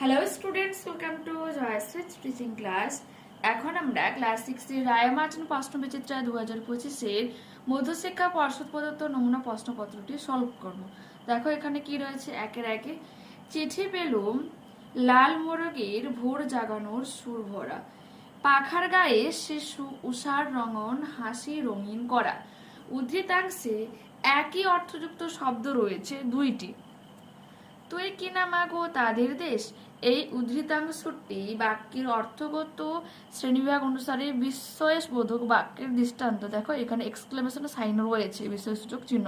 Hello students welcome to Joyshree teaching class এখন আমরা class সিক্সের রায়মার্চন প্রশ্ন বিচিত্রা দু হাজার পঁচিশের মধ্যশিক্ষা পর্ষদ প্রদত্ত নমুনা প্রশ্নপত্রটি সলভ করব। দেখো এখানে কি রয়েছে? একের একে। চিঠি পেলুম, লাল মোরগের ভোর জাগানোর সুর ভরা। পাখার গায়ে শিশু উষার রঙন, হাসি রঙিন করা। উদ্ধৃতাংশে একই অর্থযুক্ত শব্দ রয়েছে দুইটি। তুই কি কিনা মাগো তাদের দেশ? এই উদ্ধৃতাংশটি বাক্যের অর্থগত শ্রেণীবিভাগ অনুসারে বিস্ময়বোধক বাক্যের দৃষ্টান্ত। দেখো, এখানে এক্সক্লেমেশন সাইন রয়েছে, বিস্ময়সূচক চিহ্ন।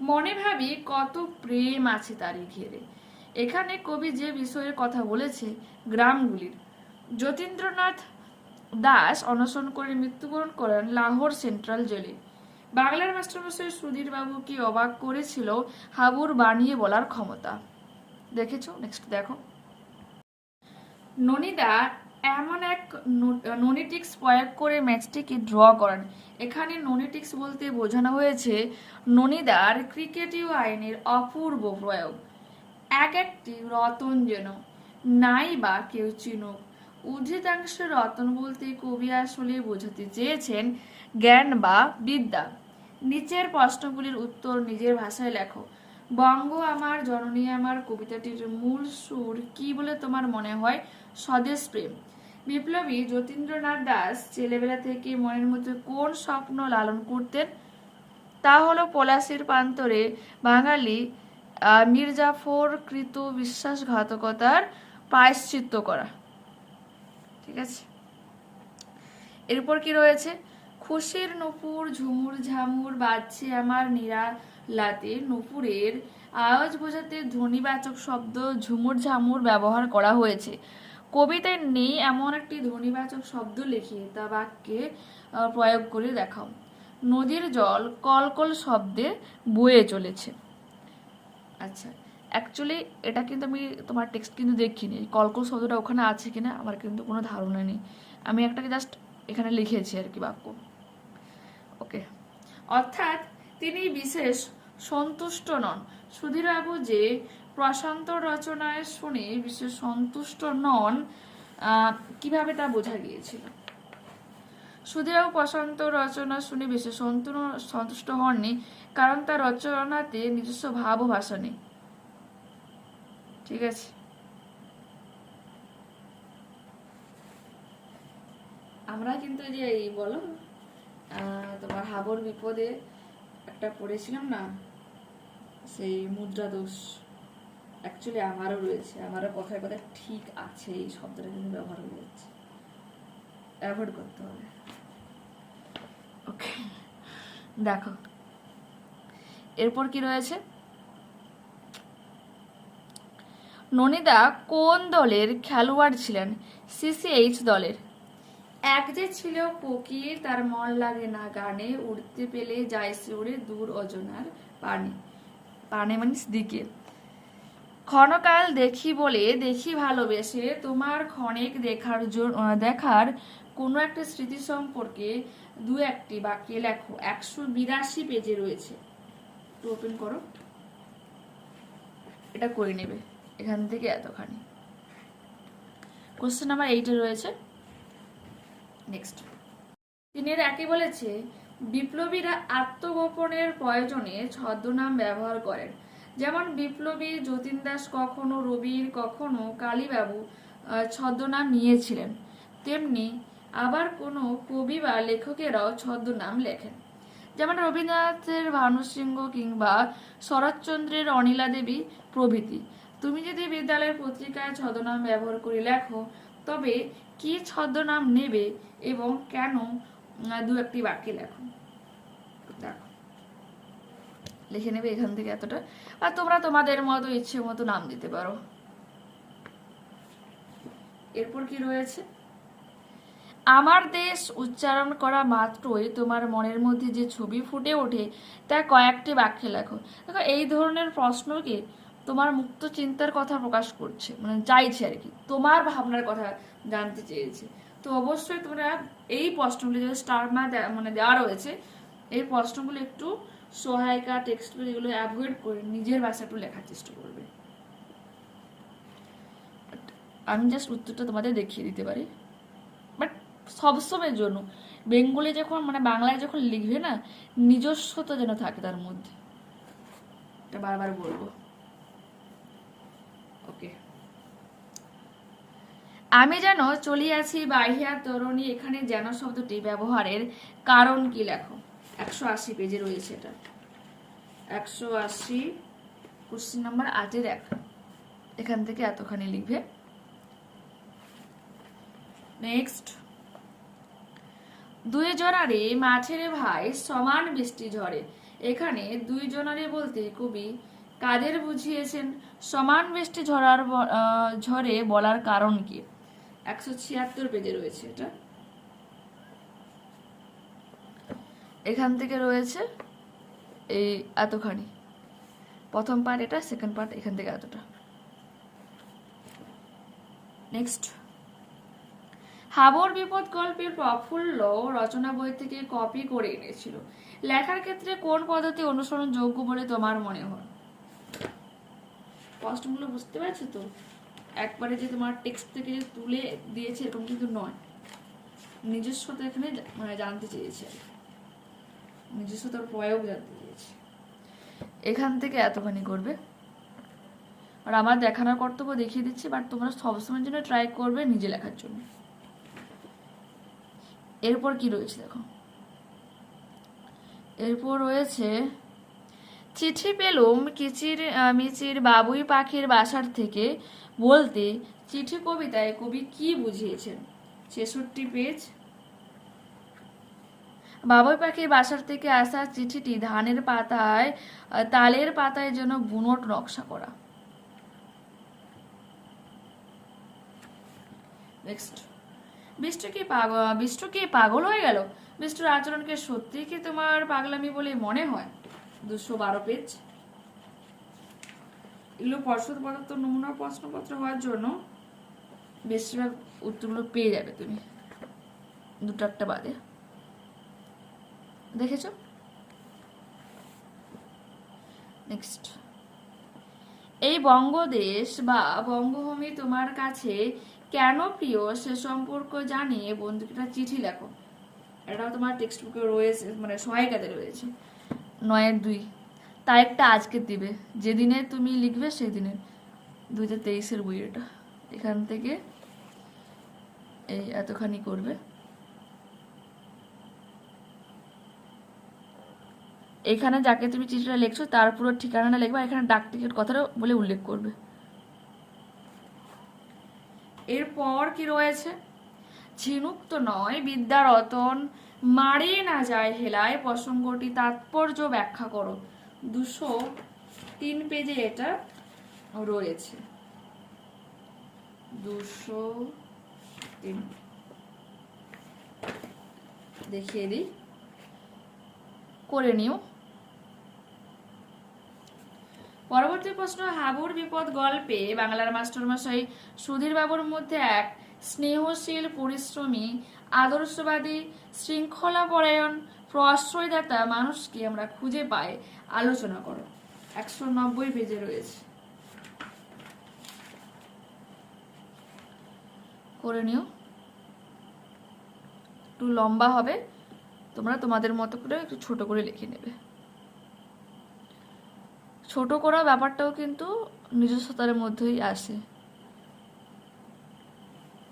মনে ভাবি কত প্রেম আছে তারই ঘিরে। এখানে কবি যে বিষয়ের কথা বলেছে, গ্রামগুলির। যতীন্দ্রনাথ দাস অনশন করে মৃত্যুবরণ করেন লাহোর সেন্ট্রাল জেলে। বাংলার মাস্টারমশাই সুধীর বাবু কি অবাক করেছিল হাবুর বানিয়ে বলার ক্ষমতা? দেখেছ? নেক্সট দেখো। ননিদা এমন এক ননিটিক্স প্রয়োগ করে ম্যাচটিকে ড্র করেন। এখানে ননিটিক্স বলতে বোঝানো হয়েছে ননিদার ক্রিকেটীয় আইনের অপূর্ব প্রয়োগ। এক একটি রতন যেন নাই বা কেউ চিনুক। উদ্ধৃতাংশের রতন বলতে কবি আসলে বোঝাতে চেয়েছেন জ্ঞান বা বিদ্যা। নিচের প্রশ্নগুলির উত্তর নিজের ভাষায় লেখো। বঙ্গ আমার, জননী আমার, কবিতাটির মূল সুর কি বলে তোমার মনে হয়? স্বদেশ প্রেম। বিপ্লবী যতীন্দ্রনাথ দাস ছেলেবেলা থেকে মনের মধ্যে কোন স্বপ্ন লালন করতেন? তা হলো পলাশির প্রান্তরে বাঙালি মির্জাফর কৃত বিশ্বাসঘাতকতার প্রায়শ্চিত্ত করা। ঠিক আছে? এরপর কি রয়েছে? খুশির নুপুর ঝুমুর ঝামুর বাজছে আমার নিরালাতে। নুপুরের আওয়াজ বোঝাতে ধ্বনিবাচক শব্দ ঝুমুর ঝামুর ব্যবহার করা হয়েছে। কবিতায় নেই এমন একটি ধ্বনিবাচক শব্দ লিখিয়ে তা বাক্যে প্রয়োগ করে দেখাও। নদীর জল কলকল শব্দে বয়ে চলেছে। আচ্ছা অ্যাকচুয়ালি এটা কিন্তু আমি তোমার টেক্সট কিন্তু দেখিনি। কলকল শব্দটা ওখানে আছে কিনা আমার কিন্তু কোনো ধারণা নেই। আমি একটাকে জাস্ট এখানে লিখেছি আর কি বাক্য। অর্থাৎ তিনি বিশেষ সন্তুষ্ট নন। সুধীরবাবু যে প্রশান্ত রচনায় শুনে বিশেষ সন্তুষ্ট নন কীভাবে তা বোঝা গিয়েছিল? সুধীরবাবু প্রশান্ত রচনা শুনে বিশেষ সন্তুষ্ট হননি, কারণ তার রচনাতে নিজস্ব ভাব ও ভাষা নেই। ঠিক আছে? আমরা কিন্তু যে এই বলো তোমার হাবর বিপদে একটা পড়েছিলাম না? সেই মুদ্রা দোষ। অ্যাকচুয়ালি আমারও রয়েছে। আমারও কথায় কথায় ঠিক আছে, এই শব্দটা কিন্তু ব্যবহার হয়ে যাচ্ছে অ্যাভয়েড করতে হবে। ওকে দেখো। এরপর কি রয়েছে? ননিদা কোন দলের খেলোয়াড় ছিলেন? সিসিএইচ দলের। এক যে ছিল কোকিল, তার মন লাগে না গানে, উড়তে পেলে যায় সে দূর অজনার পানে। পানে মানে দিকে। ক্ষণকাল দেখি বলে দেখি ভালোবেসে, তোমার ক্ষণেক দেখার দেখার কোনো একটা স্মৃতি সম্পর্কে দু একটি বাক্যে লেখো। একশো বিরাশি পেজে রয়েছে। একটু ওপেন করো। এটা করে নেবে। এখান থেকে এতখানি। কোশ্চেন নাম্বার এইটে রয়েছে। নেক্সট তিনের একে বলেছে, বিপ্লবীরা আত্মগোপনের প্রয়োজনে ছদ্মনাম ব্যবহার করেন। যেমন বিপ্লবী যতীন দাস কখনো রবির, কখনো কালীবাবু ছদ্মনাম নিয়েছিলেন। তেমনি আবার কোনো কবি বা লেখকেরাও ছদ্মনাম লেখেন। যেমন রবীন্দ্রনাথের ভানুসিংহ কিংবা শরৎচন্দ্রের অনিলা দেবী প্রভৃতি। তুমি যদি বিদ্যালয়ের পত্রিকায় ছদ্মনাম ব্যবহার করে লেখো তবে কি ছদ্মনাম নেবে এবং কেন দু একটি বাক্যে লেখো। দেখো। লিখে নেবে এখান থেকে এতটা। আর তোমরা তোমাদের মতো ইচ্ছে মতো নাম দিতে পারো। এরপর কি রয়েছে? আমার দেশ উচ্চারণ করা মাত্রই তোমার মনের মধ্যে যে ছবি ফুটে ওঠে, তা কয়েকটি বাক্যে লেখো। দেখো, এই ধরনের প্রশ্নকে তোমার মুক্ত চিন্তার কথা প্রকাশ করছে মানে চাইছে আর কি। তোমার ভাবনার কথা জানতে চেয়েছে। তো অবশ্যই তোমরা এই প্রশ্নগুলি যে স্টার মা মানে দেওয়া রয়েছে, এই প্রশ্নগুলো একটু সহায়িকা টেক্সট এগুলো অ্যাভয়েড করে নিজের ভাষা একটু লেখার চেষ্টা করবে। আমি জাস্ট উত্তরটা তোমাদের দেখিয়ে দিতে পারি। বাট সবসময়ের জন্য, বেঙ্গলি যখন মানে বাংলায় যখন লিখবে না, নিজস্বতা যেন থাকে তার মধ্যে। এটা বারবার বলব। ওকে আমি যেন চলিয়াছি বাহিয়া তরণী, এখানে যেন শব্দটি ব্যবহারের কারণ কি লেখো? একশো আশি পেজে রয়েছে এটা। একশো আশি কোশ্চিন নাম্বার এখান থেকে এতখানি লিখবে। নেক্সট দুই জনারে মাঠের ভাই সমান বৃষ্টি ঝরে। এখানে দুই জনারে বলতে কবি কাদের বুঝিয়েছেন? সমান বৃষ্টি ঝরার ঝরে বলার কারণ কি? একশো ছিয়াত্তর পেজে রয়েছে এটা। এখান থেকে রয়েছে এই এতখানি। প্রথম পার্ট এটা সেকেন্ড পার্ট এখান থেকে এতটা। নেক্সট হাবর বিপদ গল্পের প্রফুল্ল রচনা বই থেকে কপি করে এনেছিল। লেখার ক্ষেত্রে কোন পদ্ধতি অনুসরণ যোগ্য বলে তোমার মনে হয়? কষ্টগুলো বুঝতে পারছ তো? একবারে যে তোমার টেক্সট থেকে যে তুলে দিয়েছে এরকম কিন্তু নয়। নিজস্বতা এখানে মানে জানতে চেয়েছে নিজস্বতার প্রয়োগ জানতে চেয়েছে। এখান থেকে এতখানি করবে। আর আমার দেখানোর কর্তব্য দেখিয়ে দিচ্ছি বাট তোমরা সবসময়ের জন্য ট্রাই করবে নিজে লেখার জন্য। এরপর কি রয়েছে দেখো? এরপর রয়েছে চিঠি পেলুম কিচির মিচির বাবুই পাখির বাসার থেকে বলতে চিঠি কবিতায় কবি কি বুঝিয়েছেন? ছেষট্টি পেজ। বাবুই পাখির বাসার থেকে আসা চিঠিটি ধানের পাতায় তালের পাতায় যেন বুনট নকশা করা। নেক্সট বিষ্টু কি পাগল বিষ্টু কি পাগল হয়ে গেল? বিষ্টুর আচরণকে সত্যি কি তোমার পাগলামি বলে মনে হয়? দুশো বারো পেজ এগুলো পর্ষদ পদার্থ নমুনা প্রশ্নপত্র হওয়ার জন্য বেশিরভাগ উত্তরগুলো পেয়ে যাবে তুমি। দুটো একটা বাদে। দেখেছ? নেক্সট এই বঙ্গদেশ বা বঙ্গভূমি তোমার কাছে কেন প্রিয় সে সম্পর্ক জানিয়ে বন্ধুকে চিঠি লেখো। এটাও তোমার টেক্সট বুকে রয়েছে মানে সহায়িকাতে রয়েছে। নয়ের দুই। তারিখটা আজকে দিবে। যেদিনে তুমি লিখবে সেই দিনে দু হাজার তেইশের বই এটা। এখান থেকে এই এতখানি করবে। এখানে যাকে তুমি চিঠিটা লিখছো, তার পুরো ঠিকানাটা লিখবে। এখানে ডাক টিকিট কথাটা বলে উল্লেখ করবে। এরপর কি রয়েছে? ঝিনুক তো নয় বিদ্যা রতন মারে না যায় হেলায়, প্রসঙ্গটি তাৎপর্য ব্যাখ্যা করো। দুশো তিন পেজে এটা রয়েছে। দুশো তিন। দেখিয়ে দিই। করে নিও। পরবর্তী প্রশ্ন, হাবুর বিপদ গল্পে বাংলার মাস্টারমশাই সুধীর বাবুর মধ্যে এক স্নেহশীল পরিশ্রমী, আদর্শবাদী, শৃঙ্খলাপরায়ণ, প্রশ্রয়দাতা মানুষকে আমরা খুঁজে পাই। আলোচনা করো। একশো নব্বই পেজে রয়েছে। করে নিও। একটু লম্বা হবে। তোমরা তোমাদের মতো করে একটু ছোট করে লিখে নেবে। ছোট করা ব্যাপারটাও কিন্তু নিজস্বতার মধ্যেই আসে।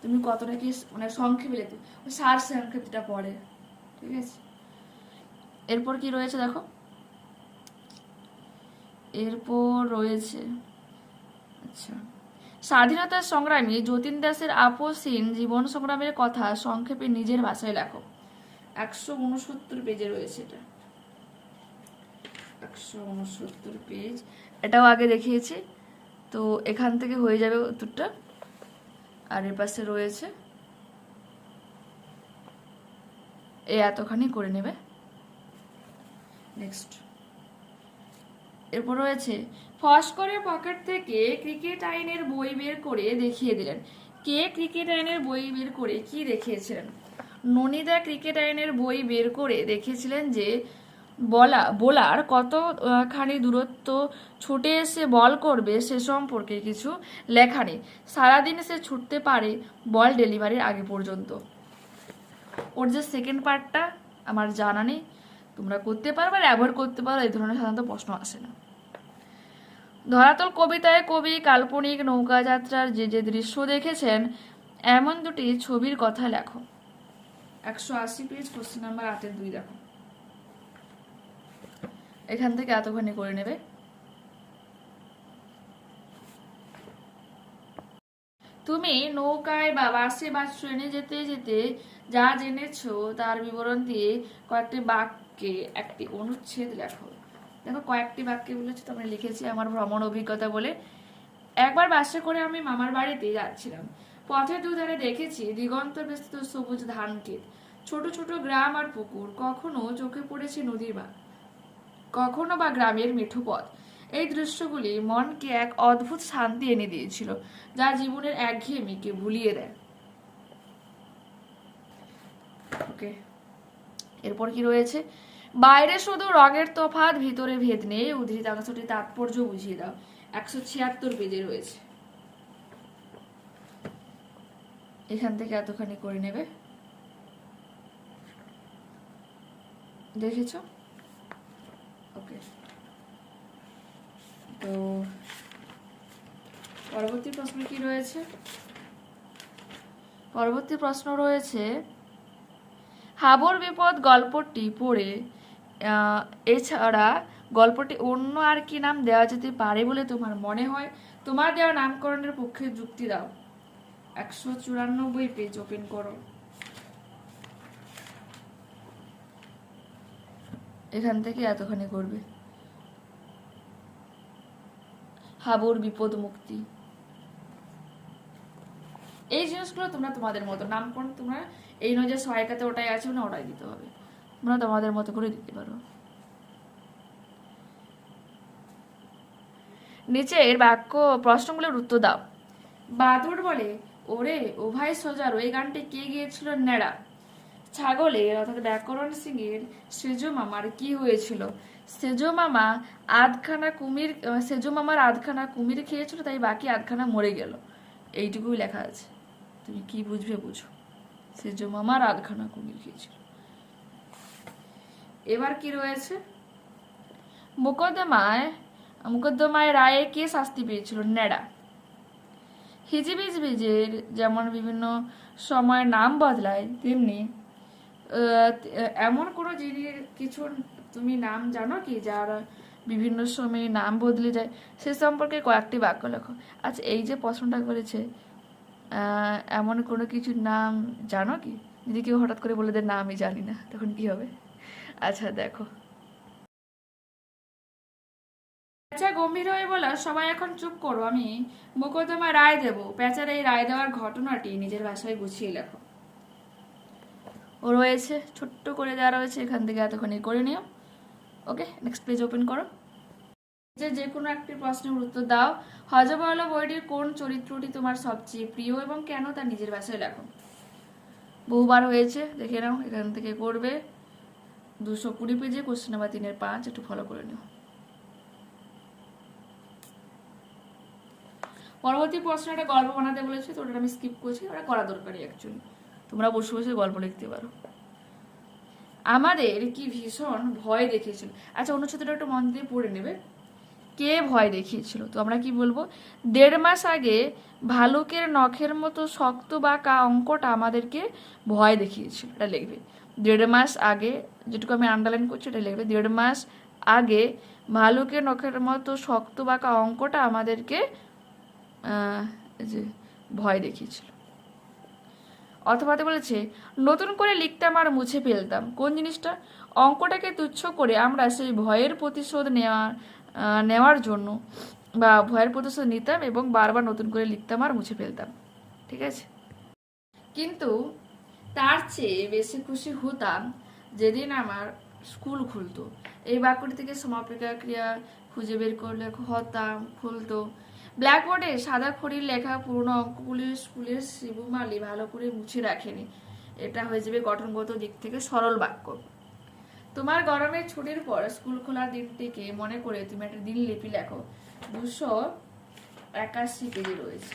তুমি কতটা কি মানে সংক্ষেপে লিখতে সার সংক্ষেপটা পড়ে, ঠিক আছে? এরপর কি রয়েছে দেখো? এরপর রয়েছে আচ্ছা। স্বাধীনতা সংগ্রামী যতীন দাসের আপসহীন জীবন সংগ্রামের কথা সংক্ষেপে নিজের ভাষায় লেখো। একশো উনসত্তর পেজে রয়েছে এটা। একশো উনসত্তর পেজ এটাও আগে দেখিয়েছি। তো এখান থেকে হয়ে যাবে উত্তরটা। আর এর পাশে রয়েছে। এই এতখানি করে নেবে। নেক্সট এরপর রয়েছে ফস করে পকেট থেকে ক্রিকেট আইনের বই বের করে দেখিয়ে দিলেন। কে ক্রিকেট আইনের বই বের করে কি দেখিয়েছিলেন? ননিদা ক্রিকেট আইনের বই বের করে দেখিয়েছিলেন যে বলা, বোলার কত খানি দূরত্ব ছুটে এসে বল করবে সে সম্পর্কে কিছু লেখা নেই। সারাদিন সে ছুটতে পারে বল ডেলিভারির আগে পর্যন্ত। ওর যে সেকেন্ড পার্টটা আমার জানা নেই। তোমরা করতে পারো বা অ্যাভয়েড করতে পারো, এই ধরনের সাধারণত প্রশ্ন আসে না। ধরাতল কবিতায় কবি, কাল্পনিক, নৌকাযাত্রার যে যে দৃশ্য দেখেছেন, এমন দুটি ছবির কথা লেখো। একশো আশি পেজ কোশ্চেন নাম্বার আটের দুই দেখো। এখান থেকে এতখানি করে নেবে। তুমি নৌকায় বা বাসে বা ট্রেনে যেতে যেতে যা জেনেছো, তার বিবরণ দিয়ে কয়েকটি বাক্যে একটি অনুচ্ছেদ লেখো। দেখো, কয়েকটি বাক্যে বলেছে তোমরা লিখেছি আমার ভ্রমণ অভিজ্ঞতা বলে। একবার বাসে করে আমি মামার বাড়িতে যাচ্ছিলাম। পথের দুধারে দেখেছি দিগন্ত বিস্তৃত সবুজ ধান ক্ষেত ছোট ছোট গ্রাম আর পুকুর, কখনো চোখে পড়েছে নদীর বা কখনো বা গ্রামের মিঠু পথ। এই দৃশ্যগুলি মনকে এক অদ্ভুত শান্তি এনে দিয়েছিল, যা জীবনের একঘেয়েমিকে ভুলিয়ে দেয়। ওকে, এরপর কি রয়েছে? বাইরে শুধু রঙের তফাৎ, ভিতরে ভেদ নেই। উদ্ধৃতাংশটি তাৎপর্য বুঝিয়ে দাও। একশো ছিয়াত্তর পেজে রয়েছে। এখান থেকে এতখানি করে নেবে। দেখেছ? ওকে। তো পরবর্তী প্রশ্ন কি রয়েছে? পরবর্তী প্রশ্ন রয়েছে, হাবর বিপদ গল্পটি পড়ে এছাড়া গল্পটি অন্য আর কি নাম দেওয়া যেতে পারে বলে তোমার মনে হয়? তোমার দেওয়া নামকরণের পক্ষে যুক্তি দাও। একশো চুরানব্বই পেজ ওপেন করো। এখান থেকে এতখানি করবে। হাবুর বিপদ মুক্তি। এই জিনিসগুলো তোমরা তোমাদের মতো নামকরণ তোমরা, এই নয় যে সহায়িকাতে ওটাই আছে, না ওটাই দিতে হবে। তোমরা তোমাদের মতো করে দিতে পারো। নিচের বাক্য, প্রশ্নগুলোর উত্তর দাও। বাদুর বলে, ওরে ও ভাই সোজার, ওই গানটি কে গিয়েছিল? নেড়া। ছাগলের অর্থাৎ ব্যাকরণ সিং এর সেজো মামার কি হয়েছিল? সেজো মামা আধখানা কুমির সেজো মামার আধখানা কুমির খেয়েছিল, তাই বাকি আধখানা মরে গেল। এইটুকুই লেখা আছে। তুমি কি বুঝবে বুঝো? সেজো মামার আধখানা কুমির খেয়েছিল। এবার কি রয়েছে? মোকদ্দমায় মোকদ্দমায় রায়ে কে শাস্তি পেয়েছিল? নেড়া। হিজিবিজ বিজের যেমন বিভিন্ন সময় নাম বদলায়, তেমনি এমন কোনো জিনিস কিছু তুমি নাম জানো কি, যার বিভিন্ন সময়ে নাম বদলে যায়? সে সম্পর্কে কয়েকটি বাক্য লেখো। আচ্ছা এই যে প্রশ্নটা করেছে এমন কোনো কিছুর নাম জানো কি? যদি কেউ হঠাৎ করে বলে দেয়, না, আমি জানি না তখন কি হবে? আচ্ছা দেখো। পেঁচা গম্ভীর হয়ে বলা, সবাই এখন চুপ করো, আমি মোকদ্দমা রায় দেব। পেঁচার এই রায় দেওয়ার ঘটনাটি নিজের ভাষায় গুছিয়ে লেখো। রয়েছে ছোট্ট করে দেওয়া রয়েছে, এখান থেকে এতক্ষণই করে নিও। ওকে নেক্সট পেজ ওপেন করো। যে যে কোনো একটি প্রশ্নের উত্তর দাও। হজবল বইটির কোন চরিত্রটি তোমার সবচেয়ে প্রিয় এবং কেন তা নিজের ভাষায় লেখো? বহুবার হয়েছে, দেখে নাও, এখান থেকে করবে। দুশো কুড়ি পেজে কোশ্চেন নাম্বার তিনের পাঁচ, একটু ফলো করে নিও। পরবর্তী প্রশ্ন, একটা গল্প বানাতে বলেছে, তো ওটা আমি স্কিপ করছি, ওটা করা দরকারি অ্যাকচুয়ালি তোমরা বসে বসে গল্প লিখতে পারো। আমাদের কি ভীষণ ভয় দেখেছিল আচ্ছা অনুচ্ছেদটা একটু মন দিয়ে পড়ে নেবে। কে ভয় দেখিয়েছিল? তো আমরা কি বলব? দেড় মাস আগে ভালুকের নখের মতো শক্ত বাঁকা অঙ্কটা আমাদেরকে ভয় দেখিয়েছিল। এটা লিখবে। দেড় মাস আগে যেটুকু আমি আন্ডারলাইন করছি, এটা লিখবে। দেড় মাস আগে ভালুকের নখের মতো শক্ত বাঁকা অঙ্কটা আমাদেরকে যে ভয় দেখিয়েছিল। অথবাতে বলেছে, নতুন করে লিখতাম আর মুছে ফেলতাম। কোন জিনিসটা? অঙ্কটাকে তুচ্ছ করে আমরা সেই ভয়ের প্রতিশোধ নেওয়া নেওয়ার জন্য বা ভয়ের প্রতিশোধ নিতাম এবং বারবার নতুন করে লিখতাম আর মুছে ফেলতাম। ঠিক আছে? কিন্তু তার চেয়ে বেশি খুশি হতাম যেদিন আমার স্কুল খুলতো। এই বাক্যটি থেকে সমাপিকা ক্রিয়া খুঁজে বের করলে হতাম, খুলতো। ব্ল্যাকবোর্ডে সাদা খড়ির লেখা পুরনো অঙ্কগুলি স্কুলের শিবুমালি ভালো করে মুছে রাখেনি। এটা হয়ে যাবে গঠনগত দিক থেকে সরল বাক্য। তোমার গরমের ছুটির পর স্কুল খোলার দিনটিকে মনে করে তুমি একটা দিনলিপি লেখো। দুশো একাশি পেজে রয়েছে।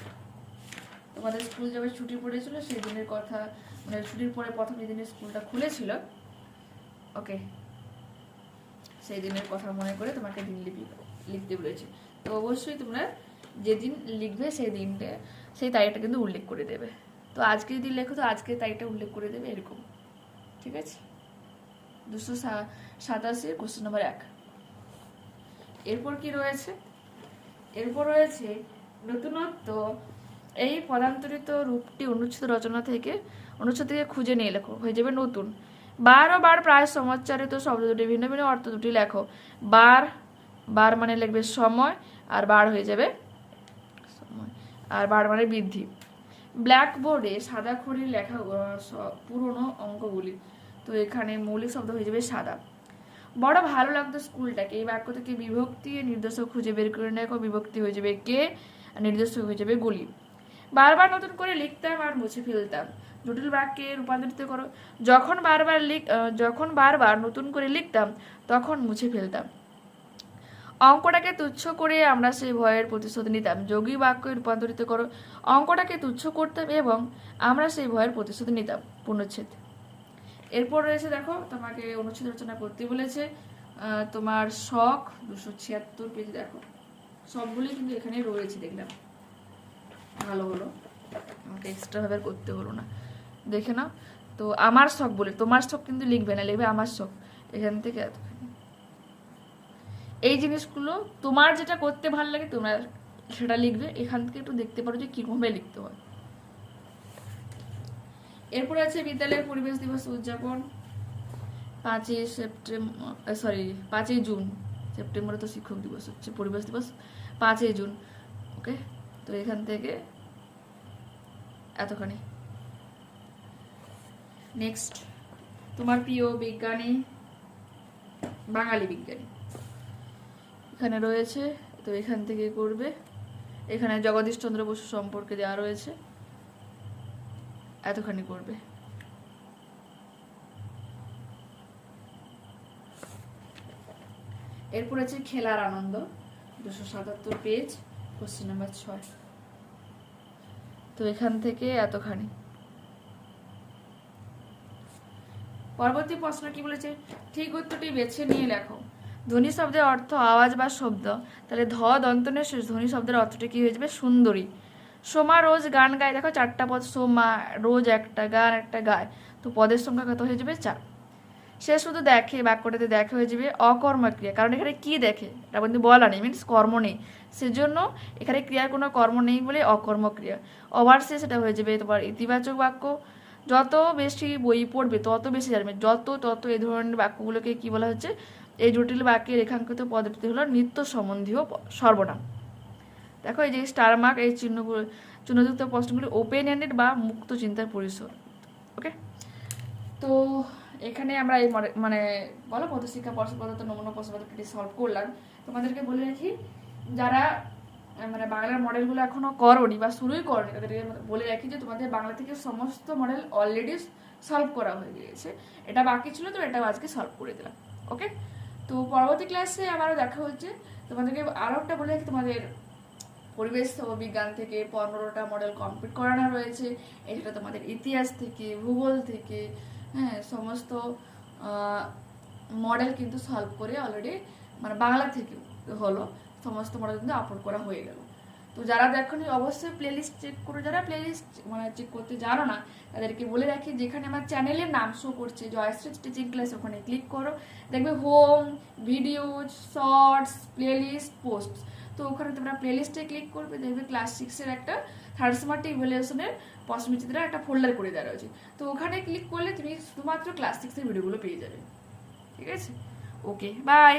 তোমাদের স্কুল যবে ছুটি পড়েছিল, সেই দিনের কথা মানে ছুটির পরে প্রথম যেদিনে স্কুলটা খুলেছিল, ওকে, সেই দিনের কথা মনে করে তোমাকে দিনলিপি লিখতে বলেছে। তো অবশ্যই তোমরা যেদিন লিখবে সেই দিনটা সেই তারিখটা কিন্তু উল্লেখ করে দেবে। তো আজকে যদি লেখো, তো আজকে তারিখটা উল্লেখ করে দেবে এরকম। ঠিক আছে? দুশো সাতাশি কোশ্চেন নম্বর এক। এরপর কি রয়েছে? এরপর রয়েছে, নতুনত্ব, এই পদান্তরিত রূপটি অনুচ্ছেদ রচনা থেকে, অনুচ্ছেদ থেকে খুঁজে নিয়ে লেখো, হয়ে যাবে নতুন। বার ও বার প্রায় সমাচারিত শব্দ দুটি ভিন্ন ভিন্ন অর্থ দুটি লেখো। বার বার মানে লিখবে সময়, আর বার হয়ে যাবে আর বার মানে বৃদ্ধি। ব্ল্যাকবোর্ডে সাদা খড়ির লেখা পুরনো অঙ্কগুলি। তো এখানে মৌলিক শব্দ হয়ে যাবে সাদা। বড় ভালো লাগতো স্কুলটাকে। এই বাক্য থেকে বিভক্তি আর নির্দেশক খুঁজে বের করে দেখো বিভক্তি হয়ে যাবে কে? আর নির্দেশক হয়ে যাবে গুলি। বারবার নতুন করে লিখতাম আর মুছে ফেলতাম। জটিল বাক্যে রূপান্তরিত করো। যখন বারবার লিখ যখন বারবার নতুন করে লিখতাম, তখন মুছে ফেলতাম। অঙ্কটাকে তুচ্ছ করে আমরা সেই ভয়ের প্রতিশোধ নিতাম। যোগী বাক্যে রূপান্তরিত করো। অঙ্কটাকে তুচ্ছ করতাম এবং আমরা সেই ভয়ের প্রতিশোধ নিতাম। পূর্ণচ্ছেদ এরপর রয়েছে দেখো, তোমাকে অনুচ্ছেদ রচনা করতে বলেছে তোমার শখ দুশো ছিয়াত্তর পেজ দেখো। সবগুলি কিন্তু এখানে রয়েছে, দেখলাম। ভালো হলো। আমাকে এক্সট্রা ভাবে করতে হলো না। দেখে নাও। তো আমার শখ বলে তোমার শখ কিন্তু লিখবে না, লিখবে আমার শখ। এখান থেকে এই জিনিসগুলো তোমার যেটা করতে ভালো লাগে, তোমরা সেটা লিখবে। এখান থেকে একটু দেখতে পারো যে কীভাবে লিখতে হয়। এরপর আছে বিদ্যালয়ের পরিবেশ দিবস উদযাপন। পাঁচই সেপ্টেম্বর সরি পাঁচই জুন। সেপ্টেম্বরে তো শিক্ষক দিবস হচ্ছে, পরিবেশ দিবস। পাঁচই জুন, ওকে? তো এখান থেকে এতখানি। নেক্সট তোমার প্রিয় বিজ্ঞানী, বাঙালি বিজ্ঞানী। এখানে রয়েছে, তো এখান থেকে করবে। এখানে জগদীশ চন্দ্র বসু সম্পর্কে দেওয়া রয়েছে। এতখানি করবে। এরপর আছে খেলার আনন্দ, দুশো সাতাত্তর পেজ কোশ্চেন নাম্বার ছয়। তো এখান থেকে এতখানি। পরবর্তী প্রশ্ন কি বলেছে? ঠিক উত্তরটি বেছে নিয়ে লেখো। ধ্বনি শব্দের অর্থ আওয়াজ বা শব্দ। তাহলে ধ দন্তনের শেষ, ধ্বনি শব্দের অর্থটি কি হয়ে যাবে? সুন্দরী। সোমা রোজ গান গায়। দেখো চারটা পদ, সোমা, রোজ একটা গান, একটা গায়। তো পদের সংখ্যা কত হয়ে যাবে? চার। সে শুধু দেখে, বাক্যটাতে দেখে হয়ে যাবে অকর্মক্রিয়া। কারণ এখানে কি দেখে? এটা কিন্তু বলা নেই মিনস কর্ম নেই। সেজন্য এখানে ক্রিয়ার কোনো কর্ম নেই বলে অকর্মক্রিয়া। ওভারসে সেটা হয়ে যাবে তোমার ইতিবাচক বাক্য। যত বেশি বই পড়বে, তত বেশি জানবে। যত, তত এই ধরনের বাক্যগুলোকে কি বলা হচ্ছে? এই জটিল বাক্যে রেখাঙ্কিত পদ্ধতি হলো নিত্য সম্বন্ধীয় সর্বনাম। দেখো, এই যে স্টার মার্ক এই চিহ্নগুলো, চিহ্নযুক্ত প্রশ্নগুলি ওপেন এন্ডেড বা মুক্ত চিন্তার পরিসর ওকে তো এখানে আমরা এই মানে বলো পদশিক্ষা পর্ষদ পদ্ধতি নমুনা প্রশ্ন পদ্ধতিটি সলভ করলাম। তোমাদেরকে বলে রাখি, যারা মানে বাংলার মডেলগুলো এখনও করনি বা শুরুই করনি, তাদেরকে বলে রাখি যে তোমাদের বাংলা থেকে সমস্ত মডেল অলরেডি সলভ করা হয়ে গিয়েছে। এটা বাকি ছিল তো, এটাও আজকে সলভ করে দিলাম ওকে তো পরবর্তী ক্লাসে আবারও দেখা হচ্ছে। তোমাদেরকে আরও একটা বলে রাখি, তোমাদের পরিবেশ বিজ্ঞান থেকে, পনেরোটা মডেল কমপ্লিট করানো রয়েছে। এটা তোমাদের ইতিহাস থেকে, ভূগোল থেকে হ্যাঁ সমস্ত মডেল কিন্তু সলভ করে অলরেডি মানে বাংলা থেকে হলো, সমস্ত মডেল কিন্তু আপলোড করা হয়ে গেল। তো যারা দেখনি, অবশ্যই প্লেলিস্ট চেক করো। যারা প্লেলিস্ট মানে চেক করতে জানো না, তাদেরকে বলে রাখি, যেখানে আমার চ্যানেলের নাম শো করছে জয়শ্রী টিচিং ক্লাস ওখানে ক্লিক করো। দেখবে home videos shorts playlist post তো ওখানে তোমরা প্লেলিস্টে ক্লিক করবে, দেখবে ক্লাস সিক্সের একটা থার্ড স্মার্ট ইভ্যালুয়েশনের পসমিচিত্রা একটা ফোল্ডার করে দেওয়া রয়েছে। তো ওখানে ক্লিক করলে তুমি শুধুমাত্র ক্লাস সিক্সের ভিডিওগুলো পেয়ে যাবে। ঠিক আছে? Okay bye